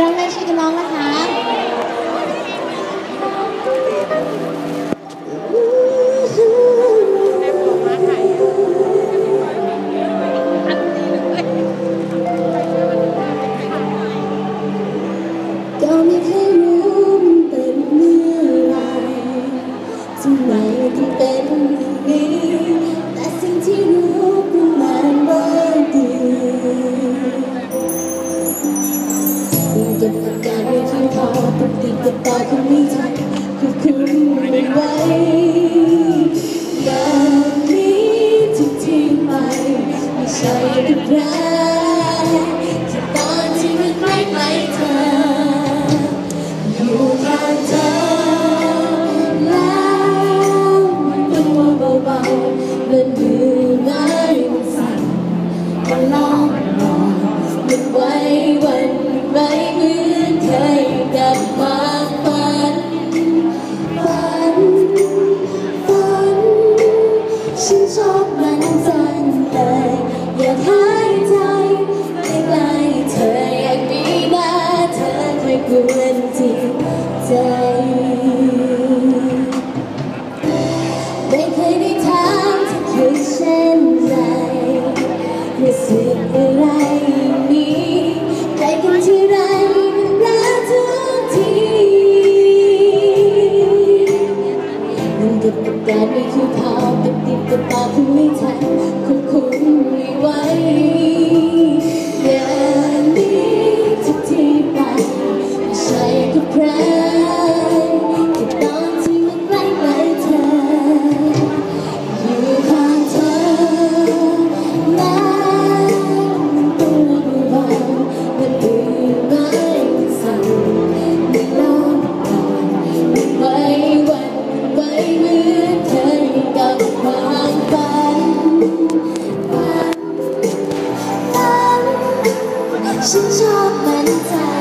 ร้องได้ช่วยกันร้องนะคะก็ไม่เคยรู้มันเป็นเมื่อไรทำไมถึงเป็น ปกติกับตาคงไม่ทันควบคุมมันไว้อย่างนี้ที่ที่ไปไม่ใช่กับเรา จิตใจ ไม่เคยได้ถามเธอคือเช่นไรรู้สึกอะไรอย่างนี้ใกล้กันที่ไรมันรักทุกทีมันกับอาการไม่คือพอติดติตาคือไม่ทันควบคุมไม่ไหว ฝันฝัน